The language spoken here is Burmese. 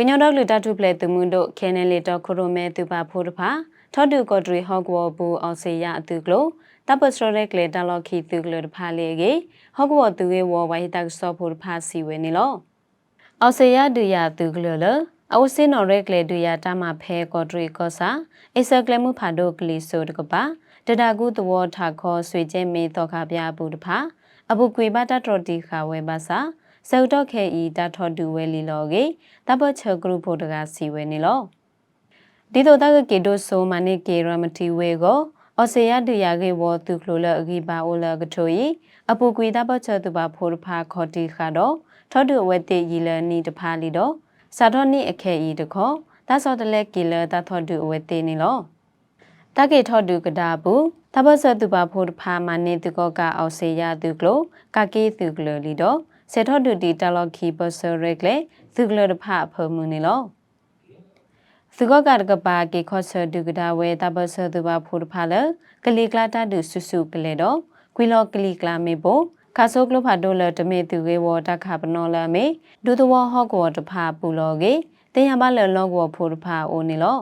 ကညောတော့လူတထုပလေသူမှုတို့ခဲနေလေတော့ခရိုမဲသူပါဖို့တဖာထော်တူကော်ဒရီဟော့ဂဝဘူအောင်စေရအတူကလိုတပ်ပစရရက်လေတလော်ခီသူကလိုတဖာလေကေဟော့ဂဝသူဝေဝဝိုင်တက်ဆော့ဖို့တဖာစီဝဲနေလောအောင်စေရတူရသူကလိုလအဝစင်းနော်ရက်လေတူရတာမဖဲကော်ဒရီကောစာအိဆကလမှုဖာဒိုကလီဆိုတကပါတဒါကူတဝထာခောဆွေကျဲမေတော့ခပြဘူးတဖာအပုကွေပါတတော်တီခါဝဲပါစာ စေတော့ခဲဤတထော်တူဝဲလီလောကေတပချဂရုဖို့တကစီဝဲနေလောဒီတော့တကကေဒိုဆိုမနိကေရမတီဝဲကိုအစေယတူရကေဝသူကလိုလအဂီပါအိုလကထိုဤအပုကွေတပချတူပါဖို့ဖာခေါ်တီခါတော့ထော်တူဝဲတေရီလနီတဖာလီတော့စာတော့နိအခဲဤတခေါ်တဆောတလဲကီလတထော်တူဝဲတေနေလောတကေထော်တူကဒါဘူးတပစတူပါဖို့ဖာမနိတကောကအောက်စေယသူကလိုကကေသူကလိုလီတော့ စေထောဒူတီတလော်ခီပစရက်လေသူကလဒဖဖမှုနေလောသူကကတကပါကေခောဆဒူကဒါဝဲတပစသူပါဖူတဖလကလီကလာတဒူဆုဆုကလေတော့ကွီလောကလီကလာမေဘောခါဆိုကလဖာဒိုလတမေသူကေဝတခပနောလမေဒူတဝဟောကောတဖပူလောကေတင်ရပါလလောကောဖူတဖအိုနေလော